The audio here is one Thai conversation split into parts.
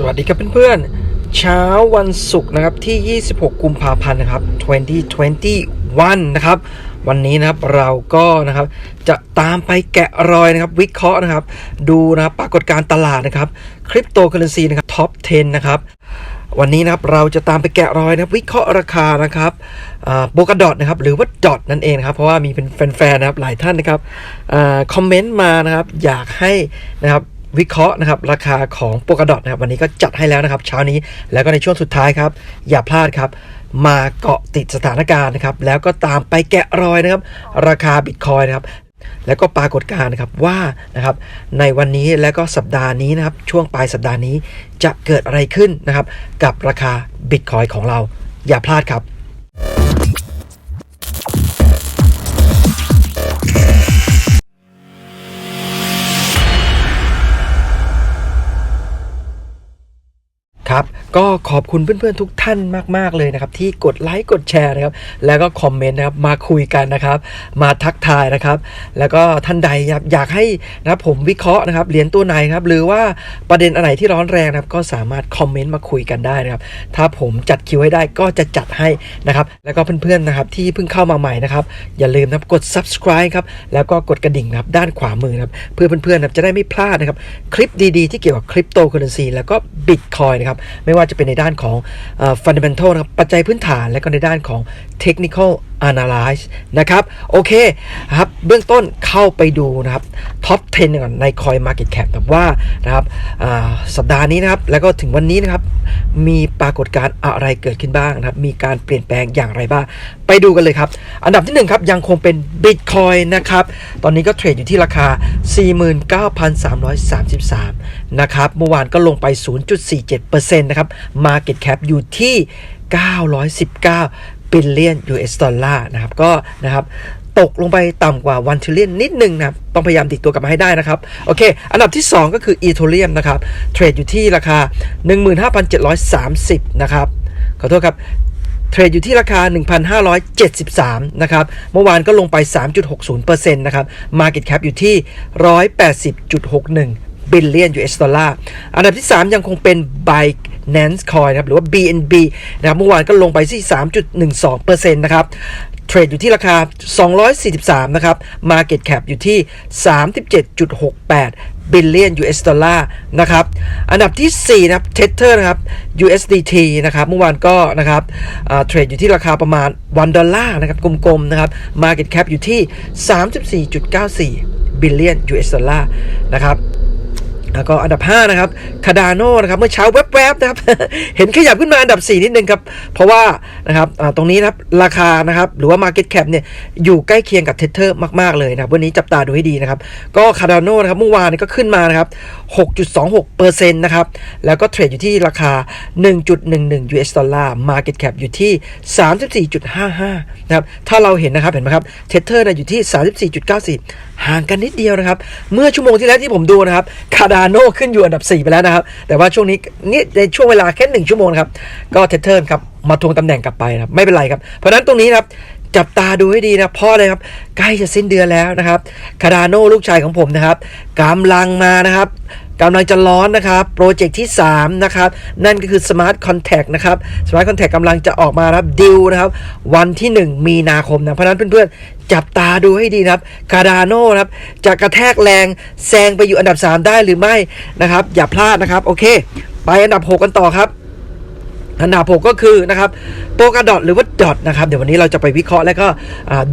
สวัสดีครับเพื่อนๆ เช้าวันศุกร์นะครับที่ 26 กุมภาพันธ์นะครับ 2021 นะครับ วันนี้นะครับเราก็นะครับจะตามไปแกะรอยนะครับวิเคราะห์นะครับ ดูนะครับปรากฏการตลาดนะครับคริปโตเคอเรนซีนะครับท็อป 10 นะครับวันนี้นะครับเราจะตามไปแกะรอยนะครับวิเคราะห์ราคานะครับโบกดอทนะครับหรือว่าดอทนั่นเองนะครับเพราะว่ามีเป็นแฟนๆนะครับหลายท่านนะครับอคอมเมนต์มานะครับอยากให้นะครับ วิเคราะห์นะครับราคาของโปกดอทนะครับวันนี้ก็จัดให้แล้วนะครับ เช้านี้แล้วก็ในช่วงสุดท้ายครับ อย่าพลาดครับมาเกาะติดสถานการณ์นะครับ แล้วก็ตามไปแกะรอยนะครับ ราคาบิตคอยนะครับ แล้วก็ปรากฏการณ์นะครับว่านะครับ ในวันนี้และก็สัปดาห์นี้นะครับ ช่วงปลายสัปดาห์นี้จะเกิดอะไรขึ้นนะครับ กับราคาบิตคอยของเรา อย่าพลาดครับ ครับก็ขอบคุณเพื่อนๆทุกท่านมากๆเลยนะครับ ที่กดไลค์กดแชร์นะครับ แล้วก็คอมเมนต์นะครับมาคุยกันนะครับ มาทักทายนะครับ แล้วก็ท่านใดครับอยากให้นะครับผมวิเคราะห์นะครับเหรียญตัวไหนครับ หรือว่าประเด็นอะไรที่ร้อนแรงนะครับก็สามารถคอมเมนต์มาคุยกันได้นะครับ ถ้าผมจัดคิวให้ได้ก็จะจัดให้นะครับ แล้วก็เพื่อนๆนะครับที่เพิ่งเข้ามาใหม่นะครับ อย่าลืมนะครับกด subscribe ครับแล้วก็กดกระดิ่งนะครับด้านขวามือนะครับเพื่อเพื่อนๆนะครับจะได้ไม่พลาดนะครับคลิปดีๆ ที่เกี่ยวกับคริปโตเคอเรนซีแล้วก็บิตคอยนะครับไม่ว่าจะเป็นในด้านของ fundamental นะครับปัจจัยพื้นฐานและก็ในด้านของ technical analyze นะครับ โอเคครับเบื้องต้นเข้าไปดูนะครับ top 10 ก่อนใน coin market cap นะครับว่านะครับสัปดาห์นี้นะครับ แล้วก็ถึงวันนี้นะครับ มีปรากฏการณ์อะไรเกิดขึ้นบ้างนะครับ มีการเปลี่ยนแปลงอย่างไรบ้าง ไปดูกันเลยครับ อันดับที่หนึ่งครับ ยังคงเป็น Bitcoin นะครับ ตอนนี้ก็เทรดอยู่ที่ราคา 49,333 นะครับเมื่อวานก็ลงไป 0.47%นะครับ Market Cap อยู่ที่919 บิลเลียน US ดอลลาร์นะครับก็นะครับตกลงไปต่ำกว่า1 t r i l l i o n นิดนึงนะครับต้องพยายามติดตัวกลับมาให้ได้นะครับ โอเค อันดับที่ 2 ก็คือ e t h e r e u m นะครับเทรดอยู่ที่ราคา 15,730 นะครับ ขอโทษครับเทรดอยู่ที่ราคา 1,573 นะครับ เมื่อวานก็ลงไป 3.60%นะครับ Market Cap อยู่ที่ 180.61บิลเลียน US ดอลลาร์ อันดับที่ 3 ยังคงเป็น Binance Coin นะครับหรือว่า BNB นะครับเมื่อวานก็ลงไปที่ 3.12%นะครับเทรดอยู่ที่ราคา 243 นะครับ Market Cap อยู่ที่ 37.68บิลเลียน US ดอลลาร์นะครับ อันดับที่ 4 นะครับ Tether นะครับ USDT นะครับ เมื่อวานก็นะครับเทรดอยู่ที่ราคาประมาณ 1 ดอลลาร์นะครับ กลมๆ นะครับ Market Cap อยู่ที่ 34.94บิลเลียน US ดอลลาร์นะครับ แล้วก็อันดับ 5 นะครับคาดาโนนะครับเมื่อเช้าแวบๆนะครับ เห็นขยับขึ้นมาอันดับ 4 นิดนึงครับ เพราะว่านะครับตรงนี้นะครับราคานะครับหรือว่า Market Cap เนี่ยอยู่ใกล้เคียงกับเทเ h อร์มากๆเลยนะครับวันนี้จับตาดูให้ดีนะครับ ก็คาดาโนนะครับเมื่อวานก็ขึ้นมานะครับ 6.26%นะครับ แล้วก็เทรดอยู่ที่ราคา 1.11 US ดอลลาร์ Market Cap อยู่ที่ 34.55 นะครับ ถ้าเราเห็นนะครับเห็นไหมครับเทเ h อร์นี่ยอยู่ที่ 34.94 ห่างกันนิดเดียวนะครับ เมื่อชั่วโมงที่แล้วที่ผมดูนะครับคาดาโนขึ้นอยู่อันดับ 4 ไปแล้วนะครับ แต่ว่าช่วงนี้นี่ในช่วงเวลาแค่1ชั่วโมงครับก็เทเทอร์นครับมาทวงตำแหน่งกลับไปนะครับไม่เป็นไรครับ เพราะนั้นตรงนี้นะครับจับตาดูให้ดีนะพ่อเลยครับ ใกล้จะสิ้นเดือนแล้วนะครับคาดาโนลูกชายของผมนะครับกำลังมานะครับ กำลังจะร้อนนะครับ โปรเจกต์ที่ 3 นะครับ นั่นก็คือ Smart Contact นะครับ Smart Contact กำลังจะออกมารับดิวนะครับ วันที่ 1 มีนาคมนะ เพราะนั้นเพื่อนๆ จับตาดูให้ดีนะครับคาดาโนนะครับ จะกระแทกแรงแซงไปอยู่อันดับ 3 ได้หรือไม่นะครับ อย่าพลาดนะครับ โอเค ไปอันดับ 6 กันต่อครับอันดับ 6 ก็คือนะครับ โปกาดอทหรือว่าดอทนะครับเดี๋ยววันนี้เราจะไปวิเคราะห์แล้วก็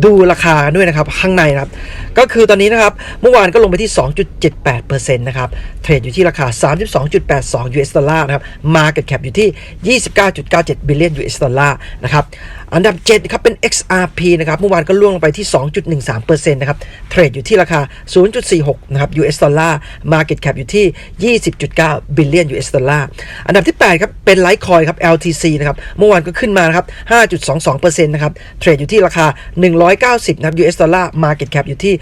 ดูราคาด้วยนะครับข้างในนะครับ ก็คือตอนนี้นะครับเมื่อวานก็ลงไปที่ 2.78%นะครับเทรดอยู่ที่ราคา 32.82 US ดอลลาร์นะครับ Market Cap อยู่ที่ 29.97บิลเลียน US ดอลลาร์นะครับอันดับ7ครับเป็น XRP นะครับเมื่อวานก็ล่วงลงไปที่ 2.13%นะครับเทรดอยู่ที่ราคา 0.46 นะครับ US ดอลลาร์ Market Cap อยู่ที่ 20.9บิลเลียน US ดอลลาร์อันดับที่8ครับเป็นไลท์คอยครับ LTC นะครับเมื่อวานก็ขึ้นมานะครับ 5.22%นะครับ เทรดอยู่ที่ราคา 190 นะครับ US ดอลลาร์ Market Cap อยู่ที่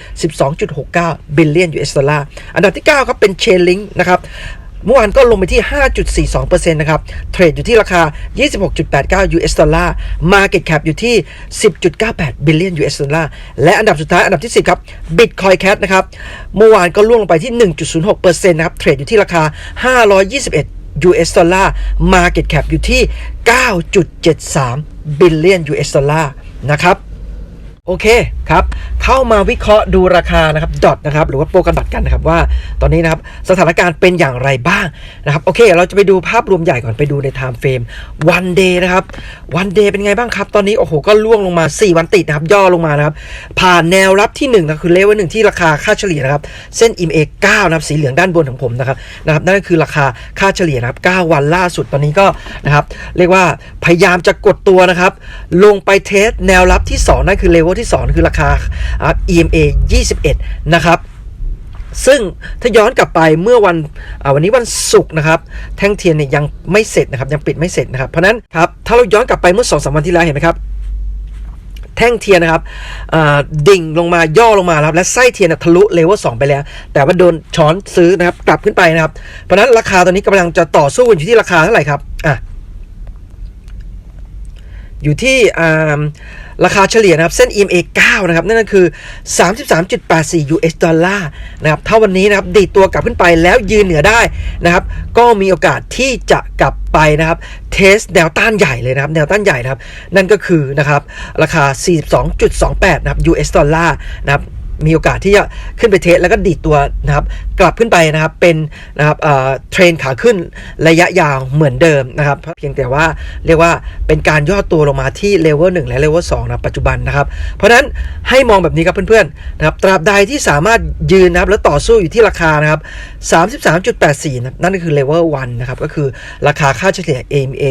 12.69บิลเลียน US ดอลลาร์ อันดับที่ 9 ครับ เป็น Chainlink นะครับเมื่อวานก็ลงไปที่ 5.42%นะครับ เทรดอยู่ที่ราคา 26.89 US ดอลลาร์ Market Cap อยู่ที่ 10.98บิลเลียน US ดอลลาร์ และอันดับสุดท้ายอันดับที่ 10 ครับ Bitcoin Cash นะครับ เมื่อวานก็ล่วงลงไปที่ 1.06%นะครับ เทรดอยู่ที่ราคา 521 US ดอลลาร์ Market Cap อยู่ที่ 9.73 billion US ดอลลาร์นะครับ โอเคครับ เข้ามาวิเคราะห์ดูราคานะครับดอทนะครับหรือว่าโปรกันบัตรกันนะครับว่าตอนนี้นะครับสถานการณ์เป็นอย่างไรบ้างนะครับโอเค เราจะไปดูภาพรวมใหญ่ก่อนไปดูใน time frame one day นะครับ one day เป็นไงบ้างครับ ตอนนี้โอ้โหก็ล่วงลงมา 4 วันติดนะครับย่อลงมานะครับผ่านแนวรับที่1นะคือเลเวลหนึ่งที่ราคาค่าเฉลี่ยนะครับเส้น EMA 9นะครับสีเหลืองด้านบนของผมนะครับนะครับนั่นก็คือราคาค่าเฉลี่ยนะครับ9วันล่าสุดตอนนี้ก็นะครับเรียกว่าพยายามจะกดตัวนะครับลงไปเทสแนวรับที่2นั่นคือเลเวลที่ 2 คือราคาอ่า EMA 21 นะครับซึ่งถ้าย้อนกลับไปเมื่อวันวันนี้วันศุกร์นะครับ แท่งเทียนเนี่ยยังไม่เสร็จนะครับ ยังปิดไม่เสร็จนะครับ เพราะนั้นครับถ้าเราย้อนกลับไปเมื่อ2อสวันที่แล้วเห็นไหมครับ แท่งเทียนนะครับดิ่งลงมาย่อลงมาครับและไส้เทียนทะลุเลเวล2ไปแล้ว แต่ว่าโดนช้อนซื้อนะครับ กลับขึ้นไปนะครับ เพราะนั้นราคาตอนนี้กำลังจะต่อสู้กันอยู่ที่ราคาเท่าไหร่ครับอะอยู่ที่อ่า ราคาเฉลี่ยนะครับเส้น EMA 9 นะครับ นั่นก็คือ 33.84 US ดอลลาร์นะครับถ้าวันนี้นะครับดีดตัวกลับขึ้นไปแล้วยืนเหนือได้นะครับ ก็มีโอกาสที่จะกลับไปนะครับ เทสแนวต้านใหญ่เลยนะครับ แนวต้านใหญ่นะครับ นั่นก็คือนะครับ ราคา 42.28 นะครับ US ดอลลาร์นะครับ มีโอกาสที่จะขึ้นไปเทสแล้วก็ดีดตัวนะครับ กลับขึ้นไปนะครับเป็นนะครับเทรนขาขึ้นระยะยาวเหมือนเดิมนะครับ เพียงแต่ว่าเรียกว่าเป็นการย่อตัวลงมาที่เลเวล1และเลเวล2นะปัจจุบันนะครับ เพราะฉะนั้นให้มองแบบนี้ครับเพื่อนๆนะครับตราบใดที่สามารถยืนนะครับแล้วต่อสู้อยู่ที่ราคานะครับ33.84นะนั่นก็คือเลเวล1นะครับก็คือราคาค่าเฉลี่ย AMA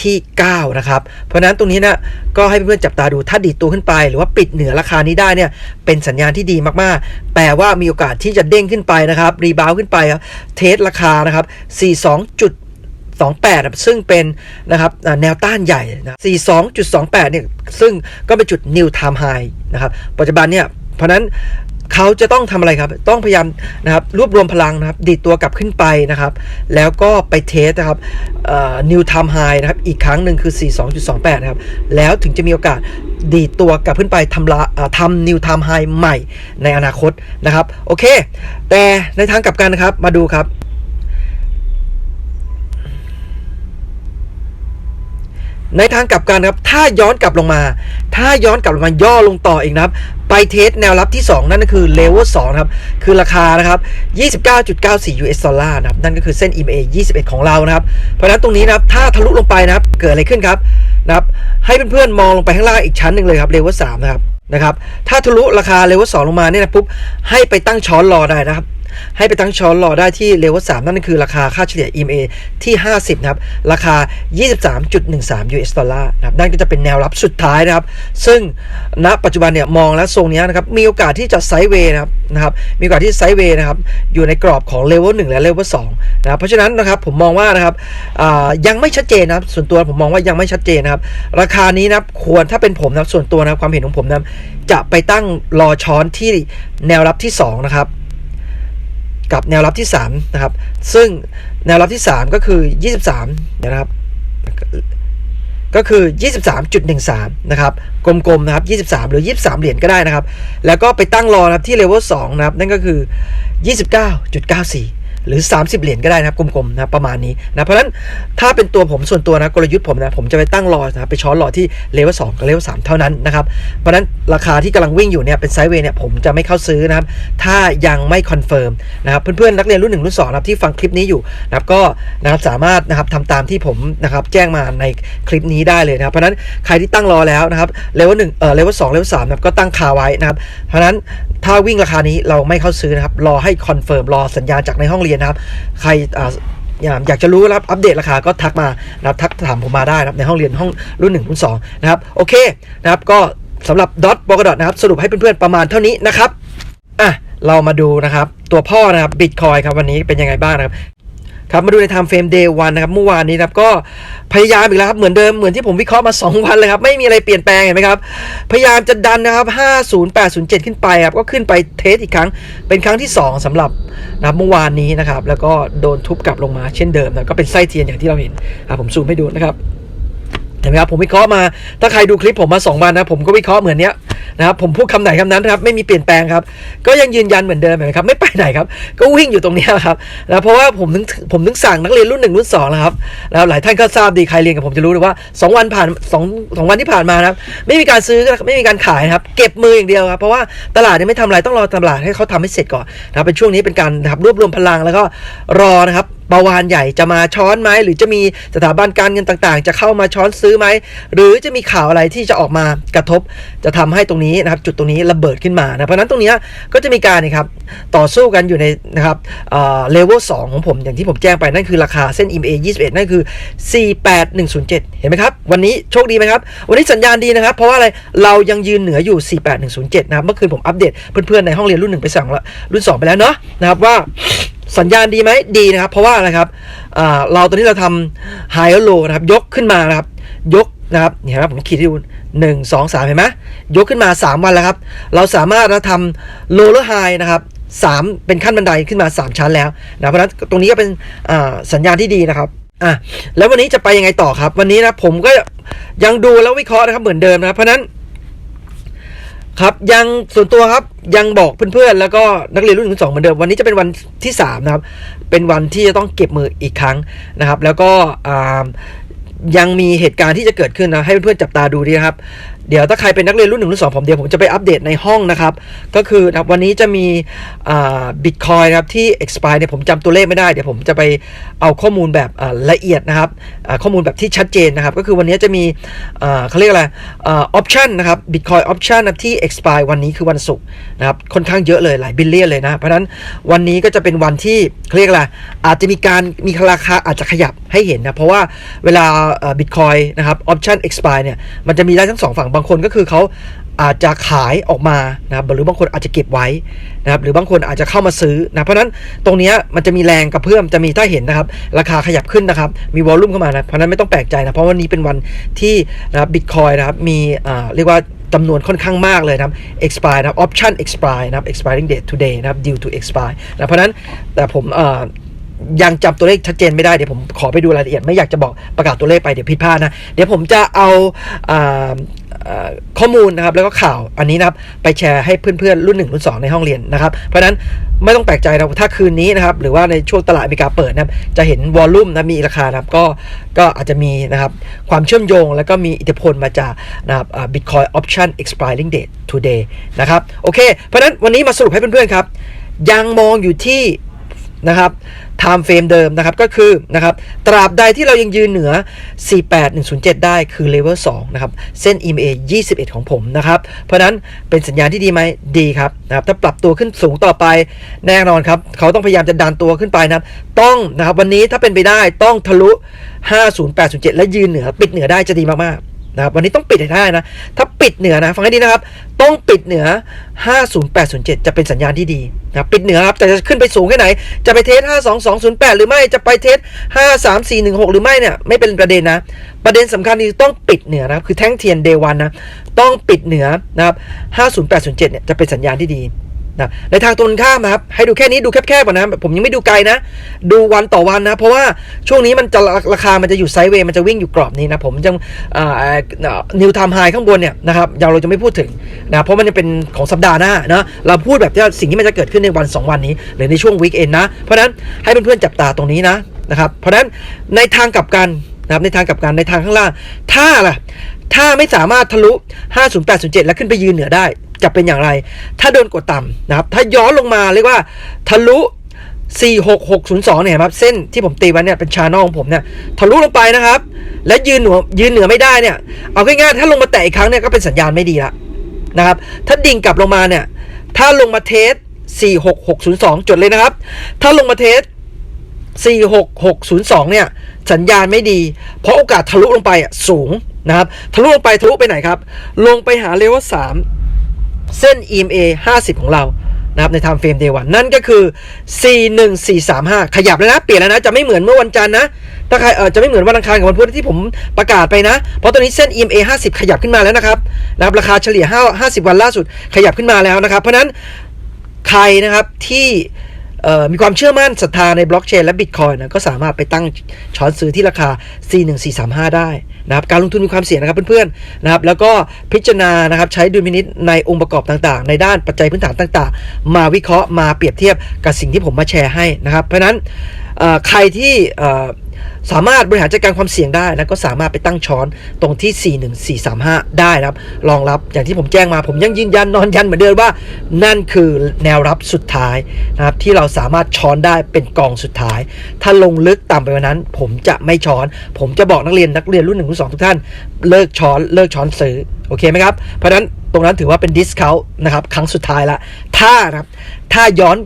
ที่ 9 นะครับ เพราะนั้นตรงนี้นะก็ให้เพื่อนๆจับตาดูถ้าดีดตัวขึ้นไป หรือว่าปิดเหนือราคานี้ได้เนี่ยเป็นสัญญาณที่ดีมากๆแปลว่ามีโอกาสที่จะเด้งขึ้นไปนะครับรีบาวขึ้นไปครับเทสราคานะครับ 42. 28ครับซึ่งเป็นนะครับแนวต้านใหญ่นะ42.28 เนี่ยซึ่งก็เป็นจุด new time high นะครับปัจจุบันเนี่ยเพราะนั้น เขาจะต้องทำอะไรครับ ต้องพยายามนะครับรวบรวมพลังนะครับ ดีดตัวกลับขึ้นไปนะครับ แล้วก็ไปเทสนะครับนิวไทม์ไฮนะครับ อีกครั้งหนึ่งคือ 42.28 นะครับ แล้วถึงจะมีโอกาสดีดตัวกลับขึ้นไปทำละทำนิวไทม์ไฮใหม่ในอนาคตนะครับ โอเค แต่ในทางกลับกันนะครับ มาดูครับ ในทางกลับกันครับ ถ้าย้อนกลับลงมา ถ้าย้อนกลับลงมาย่อลงต่ออีกนะครับไปเทสแนวรับที่ 2 นั่นก็คือเลเวล2นะครับ คือราคานะครับ 29.94 US ดอลลาร์นะครับ นั่นก็คือเส้น EMA 21 ของเรานะครับ เพราะฉะนั้นตรงนี้นะครับ ถ้าทะลุลงไปนะครับ เกิดอะไรขึ้นครับนะครับ ให้เพื่อนๆมองลงไปข้างล่างอีกชั้นหนึ่งเลยครับ เลเวล3นะครับ นะครับ ถ้าทะลุราคาเลเวล2ลงมาเนี่ยนะปุ๊บ ให้ไปตั้งช้อนรอได้นะครับ ให้ไปตั้งช้อนรอได้ที่เลเวล3นั่นคือราคาค่าเฉลี่ย EMA ที่ 50 นะครับ ราคา 23.13 US ดอลลาร์นะครับนั่นก็จะเป็นแนวรับสุดท้ายนะครับ ซึ่งณปัจจุบันเนี่ยมองแล้วทรงนี้นะครับ มีโอกาสที่จะไซด์เวย์นะครับนะครับมีโอกาสที่ไซด์เวย์นะครับ อยู่ในกรอบของเลเวล1และเลเวล2นะครับเพราะฉะนั้นนะครับผมมองว่านะครับยังไม่ชัดเจนนะครับส่วนตัวผมมองว่ายังไม่ชัดเจนนะครับ ราคานี้นะครับควรถ้าเป็นผมนะครับส่วนตัวนะครับความเห็นของผมนะจะไปตั้งรอช้อนที่แนวรับที่สองนะครับ กับแนวรับที่ 3 นะครับ ซึ่งแนวรับที่ 3 ก็คือ 23 นะครับ ก็คือ 23.13 นะครับกลมๆนะครับ 23 หรือ 23 เหรียญก็ได้นะครับ แล้วก็ไปตั้งรอนะครับที่เลเวล2นะครับ นั่นก็คือ 29.94 หรือ 30 เหรียญก็ได้นะครับกลมๆนะครับประมาณนี้นะเพราะฉะนั้นถ้าเป็นตัวผมส่วนตัวนะกลยุทธ์ผมนะผมจะไปตั้งรอนะไปช้อนรอที่เลเวล2กับเลเวล3เท่านั้นนะครับเพราะฉะนั้นราคาที่กำลังวิ่งอยู่เนี่ยเป็นไซด์เวย์เนี่ยผมจะไม่เข้าซื้อนะครับถ้ายังไม่คอนเฟิร์มนะครับเพื่อนๆนักเรียนรุ่น1รุ่น2นะครับที่ฟังคลิปนี้อยู่นะครับก็นะครับสามารถนะครับทำตามที่ผมนะครับแจ้งมาในคลิปนี้ได้เลยนะครับเพราะฉะนั้นใครที่ตั้งรอแล้วนะครับเลเวล1เอ่อเลเวล2เลเวล3นะครับก็ตั้งคาไว้นะครับเพราะฉะนั้นถ้าวิ่งราคานี้เราไม่เข้าซื้อนะครับรอให้คอนเฟิร์มรอสัญญาณจากในห้องเรียนนะครับ ใครอ่าอยากจะรู้รับอัปเดตราคาก็ทักมานะครับทักถามผมมาได้นะครับในห้องเรียนห้องรุ่น 1 รุ่น 2 นะครับ โอเคนะครับก็สำหรับดอทบอกดอทนะครับ สรุปให้เพื่อนๆประมาณเท่านี้นะครับอะเรามาดูนะครับ ตัวพ่อนะครับบิตคอยครับวันนี้เป็นยังไงบ้างนะครับ ครับมาดูใน time frame day 1นนะครับเมื่อวานนี้นะครับก็พยายามอีกแล้วครับเหมือนเดิมเหมือนที่ผมวิเคราะห์มา 2 วันเลยครับไม่มีอะไรเปลี่ยนแปลงเห็นไหมครับพยายามจะดันนะครับ 50807 ขึ้นไปครับก็ขึ้นไปเทสอีกครั้งเป็นครั้งที่ 2สำหรับนะครับเมื่อวานนี้นะครับแล้วก็โดนทุบกลับลงมาเช่นเดิมนะก็เป็นไส้เทียนอย่างที่เราเห็นอะผมซูมให้ดูนะครับเห็นไหมครับผมวิเคราะห์มาถ้าใครดูคลิปผมมา 2 วันนะผมก็วิเคราะห์เหมือนเนี้ย นะครับผมพูดคำไหนคำนั้นครับไม่มีเปลี่ยนแปลงครับก็ยังยืนยันเหมือนเดิมนะครับไม่ไปไหนครับก็วิ่งอยู่ตรงนี้ครับนะเพราะว่าผมถึงผมถึงสั่งนักเรียนรุ่นหนึ่งรุ่นสองนะครับแล้วหลายท่านก็ทราบดีใครเรียนกับผมจะรู้เลยว่าสองวันผ่านสองสองวันที่ผ่านมานะครับไม่มีการซื้อไม่มีการขายครับเก็บมืออย่างเดียวครับเพราะว่าตลาดเนี่ยไม่ทำอะไรต้องรอตลาดให้เขาทำให้เสร็จก่อนนะครับเป็นช่วงนี้เป็นการรับรวบรวมพลังแล้วก็รอนะครับปาวานใหญ่จะมาช้อนไหมหรือจะมีสถาบันการเงินต่างๆ จะเข้ามาช้อนซื้อไหมหรือจะมีข่าวอะไรที่จะออกมากระทบจะทำให้ตรงนี้นะครับจุดตรงนี้ระเบิดขึ้นมานะเพราะนั้นตรงนี้ก็จะมีการนะครับต่อสู้กันอยู่ในนะครับเลเวล2ของผมอย่างที่ผมแจ้งไปนั่นคือราคาเส้น EMA 21 นั่นคือ 48107 เห็นไหมครับ วันนี้โชคดีไหมครับ วันนี้สัญญาณดีนะครับ เพราะว่าอะไรเรายังยืนเหนืออยู่ 48107 นะครับ เมื่อคืนผมอัปเดตเพื่อนๆ ในห้องเรียนรุ่นหนึ่งไปสั่งละรุ่น 2 ไปแล้วเนาะนะครับว่าสัญญาณดีไหมดีนะครับ เพราะว่าอะไรครับเราตอนนี้เราทำ high แลนะครับยกขึ้นมานะครับยก นะครับเห็นไหมผมขีดให้ดูหนึ่งสองสามเห็นไหมยกขึ้นมา 3 วันแล้วครับ เราสามารถนะทำ low และ high นะครับสามเป็นขั้นบันไดขึ้นมา 3 ชั้นแล้วนะเพราะฉะนั้นตรงนี้ก็เป็นสัญญาณที่ดีนะครับอะแล้ววันนี้จะไปยังไงต่อครับ วันนี้นะผมก็ยังดูแล้ววิเคราะห์นะครับเหมือนเดิมนะครับเพราะนั้นครับยังส่วนตัวครับยังบอกเพื่อนๆ แล้วก็นักเรียนรุ่นหนึ่งสองเหมือนเดิมวันนี้จะเป็นวันที่3นะครับเป็นวันที่จะต้องเก็บมืออีกครั้งนะครับ แล้วก็อ่า ยังมีเหตุการณ์ที่จะเกิดขึ้นนะให้เพื่อนๆจับตาดูดีครับเดี๋ยวถ้าใครเป็นนักเรียนรุ่นหนึ่งรุ่นสองผมเดี๋ยวผมจะไปอัปเดตในห้องนะครับ ก็คือนะวันนี้จะมีบิตคอยครับที่ expire เนี่ยผมจำตัวเลขไม่ได้ เดี๋ยวผมจะไปเอาข้อมูลแบบละเอียดนะครับข้อมูลแบบที่ชัดเจนนะครับ ก็คือวันนี้จะมีเขาเรียกอะไรออปชันนะครับบิตคอยออปชันที่ expire วันนี้คือวันศุกร์นะครับค่อนข้างเยอะเลยหลายบิลเลียนเลยนะ เพราะฉะนั้นวันนี้ก็จะเป็นวันที่เขาเรียกอะไรอาจจะมีการมีราคาอาจจะขยับให้เห็นนะเพราะว่าเวลาบิตคอยนะครับออปชัน expire เนี่ยมันจะมีได้ทั้งสองฝั่งบางคนก็คือเขาอาจจะขายออกมานะครับหรือบางคนอาจจะเก็บไว้นะครับหรือบางคนอาจจะเข้ามาซื้อนะเพราะฉะนั้นตรงนี้มันจะมีแรงกระเพื่อมจะมีถ้าเห็นนะครับ ราคาขยับขึ้นนะครับ มีวอลลุ่มเข้ามานะเพราะนั้นไม่ต้องแปลกใจนะเพราะวันนี้เป็นวันที่นะครับบิตคอยนะครับมีอ่าเรียกว่าจำนวนค่อนข้างมากเลยนะครับ expire นะครับ option expire นะครับ expiring date today นะครับ due to expire นะเพราะฉะนั้นแต่ผมอ่อยังจำตัวเลขชัดเจนไม่ได้ เดี๋ยวผมขอไปดูรายละเอียด ไม่อยากจะบอกประกาศตัวเลขไปเดี๋ยวผิดพลาดนะ เดี๋ยวผมจะเอา ข้อมูลนะครับแล้วก็ข่าวอันนี้นะครับไปแชร์ให้เพื่อนๆรุ่น 1 รุ่น 2 ในห้องเรียนนะครับเพราะฉะนั้นไม่ต้องแปลกใจนะถ้าคืนนี้นะครับหรือว่าในช่วงตลาดอเมริกาเปิดนะจะเห็นวอลลุ่มนะมีราคานะครับก็ก็อาจจะมีนะครับความเชื่อมโยง แล้วก็มีอิทธิพลมาจากนะครับบิตคอยออปชั่น expiring date today นะครับโอเคเพราะฉะนั้นวันนี้มาสรุปให้เพื่อนๆครับยังมองอยู่ที่ นะครับ time frame เดิมนะครับก็คือนะครับตราบใดที่เรายังยืนเหนือ 48107 ได้คือ level 2นะครับเส้น EMA 21 ของผมนะครับ เพราะฉะนั้นเป็นสัญญาณที่ดีไหมดีครับนะครับถ้าปรับตัวขึ้นสูงต่อไปแน่นอนครับ เขาต้องพยายามจะดันตัวขึ้นไปนะครับ ต้องนะครับวันนี้ถ้าเป็นไปได้ต้องทะลุ 50807 และยืนเหนือ ปิดเหนือได้จะดีมากๆ นะครับวันนี้ต้องปิดให้ได้นะ ถ้าปิดเหนือนะ ฟังให้ดีนะครับ ต้องปิดเหนือ 50807 จะเป็นสัญญาณที่ดีนะปิดเหนือครับแต่จะขึ้นไปสูงแค่ไหน จะไปเทส 52208 หรือไม่จะไปเทส 53416 หรือไม่เนี่ยไม่เป็นประเด็นนะ ประเด็นสำคัญคือต้องปิดเหนือนะครับคือแท่งเทียนเดวันนะต้องปิดเหนือนะครับ50807 เนี่ยจะเป็นสัญญาณที่ดี นะในทางตรงข้ามนะครับให้ดูแค่นี้ดูแคบๆก่อนนะผมยังไม่ดูไกลนะ ดูวันต่อวันนะ เพราะว่าช่วงนี้มันจะราคามันจะอยู่ไซด์เวย์มันจะวิ่งอยู่กรอบนี้นะ ผมจะนิวไทม์ไฮข้างบนเนี่ยนะครับยาวเราจะไม่พูดถึงนะเพราะมันจะเป็นของสัปดาห์หน้านะเราพูดแบบที่สิ่งที่มันจะเกิดขึ้นในวัน 2 วันนี้ หรือในช่วงวีคเอนนะเพราะนั้นให้เพื่อนๆจับตาตรงนี้นะนะครับเพราะฉะนั้นในทางกลับกันนะครับในทางกลับกันในทางข้างล่าง ถ้าล่ะถ้าไม่สามารถทะลุ 50807แล้วขึ้นไปยืนเหนือได้ จะเป็นอย่างไร ถ้าโดนกดต่ำนะครับ ถ้าย้อนลงมาเรียกว่าทะลุ 46602 เนี่ยครับเส้นที่ผมตีไว้เนี่ยเป็นชานอลของผมเนี่ยทะลุลงไปนะครับ และยืนเหนือยืนเหนือไม่ได้เนี่ย เอาง่ายๆถ้าลงมาแตะอีกครั้งเนี่ยก็เป็นสัญญาณไม่ดีละนะครับ ถ้าดิ่งกลับลงมาเนี่ย ถ้าลงมาเทส 46602 จดเลยนะครับ ถ้าลงมาเทส 46602 เนี่ย สัญญาณไม่ดี เพราะโอกาสทะลุลงไปอะสูงนะครับ ทะลุลงไปทะลุไปไหนครับ ลงไปหาเลเวล3 เส้น EMA 50 ของเรานะครับในทางฟีมเดวอนนั่นก็คือ 41435 ขยับแล้วนะ เปลี่ยนแล้วนะ จะไม่เหมือนเมื่อวันจันทร์นะ ถ้าใครเออจะไม่เหมือนวันอังคารกับวันพุธที่ผมประกาศไปนะ เพราะตอนนี้เส้น EMA 50 ขยับขึ้นมาแล้วนะครับนะครับราคาเฉลี่ย 5 50 วันล่าสุดขยับขึ้นมาแล้วนะครับ เพราะนั้นใครนะครับที่ มีความเชื่อมั่นศรัทธาในบล็อกเชนและบิตคอยนะก็สามารถไปตั้งช้อนซื้อที่ราคา C1435 ได้นะครับการลงทุนมีความเสี่ยงนะครับเพื่อนๆนะครับแล้วก็พิจารณานะครับใช้ดุลพินิษในองค์ประกอบต่างๆ ในด้านปัจจัยพื้นฐานต่างๆ มาวิเคราะห์มาเปรียบเทียบกับสิ่งที่ผมมาแชร์ให้นะครับ เพราะฉะนั้นใครที่ สามารถบริหารจัดการความเสี่ยงได้นะก็สามารถไปตั้งช้อนตรงที่ 41435 ได้นะครับรองรับอย่างที่ผมแจ้งมาผมยังยืนยันนอนยันเหมือนเดิมว่า นั่นคือแนวรับสุดท้ายนะครับที่เราสามารถช้อนได้เป็นกองสุดท้าย ถ้าลงลึกต่ำไปกว่านั้น ผมจะไม่ช้อน ผมจะบอกนักเรียนนักเรียนรุ่นหนึ่งรุ่นสองทุกท่าน เลิกช้อนเลิกช้อนซื้อโอเคไหมครับเพราะฉะนั้นตรงนั้นถือว่าเป็นดิสคาวนะครับครั้งสุดท้ายละถ้านะครับถ้าย้อน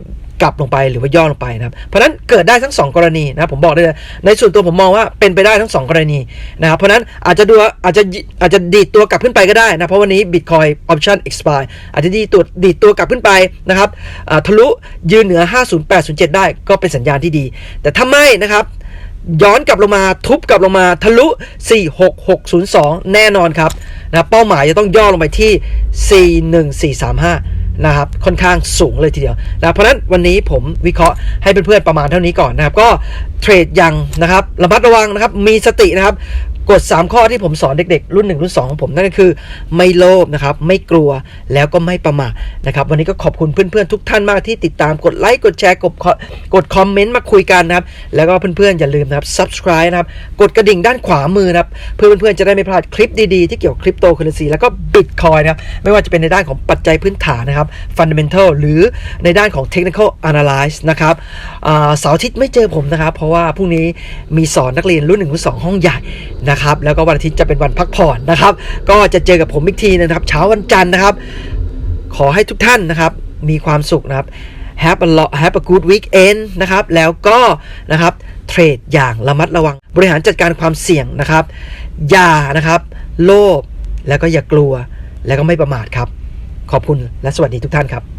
กลับลงไปหรือว่าย่อลงไปนะครับ เพราะนั้นเกิดได้ทั้งสองกรณีนะครับผมบอกได้เลยในส่วนตัวผมมองว่าเป็นไปได้ทั้งสองกรณีนะครับเพราะนั้นอาจจะดูอาจจะอาจจะดีดตัวกลับขึ้นไปก็ได้นะเพราะวันนี้ Bitcoin Option Expire อาจจะดีตัวดีดตัวกลับขึ้นไปนะครับทะลุยืนเหนือ 50807 ได้ก็เป็นสัญญาณที่ดี แต่ถ้าไม่นะครับย้อนกลับลงมาทุบกลับลงมาทะลุ 46602 แน่นอนครับนะเป้าหมายจะต้องย่อลงไปที่ 41435 นะครับค่อนข้างสูงเลยทีเดียวนะเพราะนั้นวันนี้ผมวิเคราะห์ให้เพื่อนๆประมาณเท่านี้ก่อนนะครับ ก็เทรดยังนะครับระมัดระวังนะครับมีสตินะครับ กฎ 3 ข้อที่ผมสอนเด็กๆ รุ่น 1 รุ่น2ของผมนั่นก็คือ ไม่โลภนะครับ ไม่กลัวแล้วก็ไม่ประมาทนะครับ วันนี้ก็ขอบคุณเพื่อนๆ ทุกท่านมากที่ติดตามกดไลค์กดแชร์กดกดคอมเมนต์มาคุยกันนะครับ แล้วก็เพื่อนๆ อย่าลืมนะครับ subscribe นะครับ กดกระดิ่งด้านขวามือนะครับ เพื่อเพื่อนๆ จะได้ไม่พลาดคลิปดีๆ ที่เกี่ยวกับคริปโตเคอเรนซีแล้วก็บิตคอยนะครับ ไม่ว่าจะเป็นในด้านของปัจจัยพื้นฐานนะครับ fundamental หรือในด้านของ technical analyze นะครับเสาร์อาทิตย์ไม่เจอผมนะครับ เพราะว่าพรุ่งนี้มีสอนนักเรียนรุ่นหนึ่งรุ่นสองห้องใหญ่นะครับ แล้วก็วันอาทิตย์จะเป็นวันพักผ่อนนะครับ ก็จะเจอกับผมอีกทีนะครับ เช้าวันจันทร์นะครับ ขอให้ทุกท่านนะครับ มีความสุขนะครับ have a lot have a good weekend นะครับ แล้วก็นะครับเทรดอย่างระมัดระวัง บริหารจัดการความเสี่ยงนะครับ อย่านะครับ โลภแล้วก็อย่ากลัว แล้วก็ไม่ประมาทครับ ขอบคุณและสวัสดีทุกท่านครับ